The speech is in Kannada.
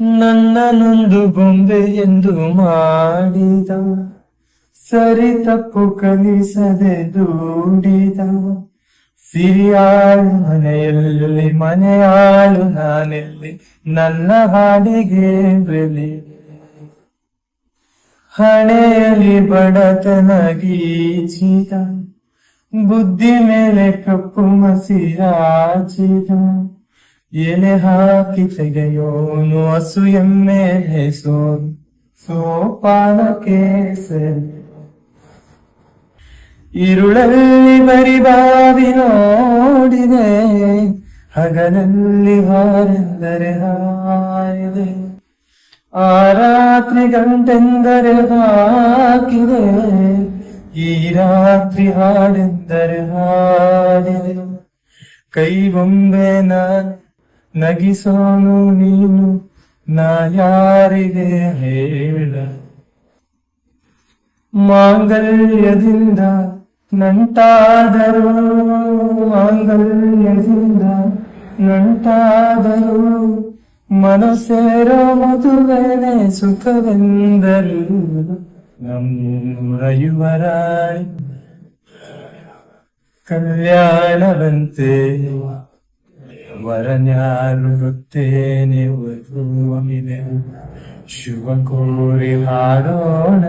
ನನ್ನನೊಂದು ಗೊಂಬೆ ಎಂದು ಮಾಡಿದ. ಸರಿ ತಪ್ಪು ಕಲಿಸದೆ ದೂಡಿದ. ಸಿರಿಯಾಳು ಮನೆಯಲ್ಲಿ, ಮನೆಯಾಳು ನಾನೆಲ್ಲಿ, ನನ್ನ ಹಾಡಿಗೆ ಬೆಲೆ. ಹಣೆಯಲ್ಲಿ ಬಡತನ ಗೀಚಿದ. ಬುದ್ಧಿ ಮೇಲೆ ಕಪ್ಪು ಮಸಿರಾಚಿದ ಎಳೆ ಹಾಕಿ ತೆಗೆಯೋನು ಹಸುಯನ್ನೇ ಹೆಸೋನ್ ಸೋಪಾನ ಕೇಸೆ ഇരുളല്ലി പരിഭാവി നോടിದೆ ಹಗಲಲ್ಲಿ ಹಾರೆಂದರೆ ಹಾರಿದೆ ಆ ರಾತ್ರಿ ಗಂಟೆಂದರೆ ಹಾಕಿದೆ ಈ ರಾತ್ರಿ ಹಾಡೆಂದರೆ ಹಾಡಿದೆ ಕೈ ಬೊಂಬೆ ನಾನು ನಗಿಸೋನು ನೀನು ನಾ ಯಾರಿಗೆ ಹೇಳ? ಮಾಂಗಲ್ಯದಿಂದ ನಂಟಾದರೂ ಮಾಂಗಲ್ಯದಿಂದ ನಂಟಾದರೂ ಮನಸ್ಸೇರೋ ಮದುವೆನೆ ಸುಖವೆಂದರು ನಮ್ಮೂರಯುವರ ಕಲ್ಯಾಣವಂತೆ. വരഞ്ഞാലുത്തേനെ ഒരു ശുഭ കൂറി ആരോണ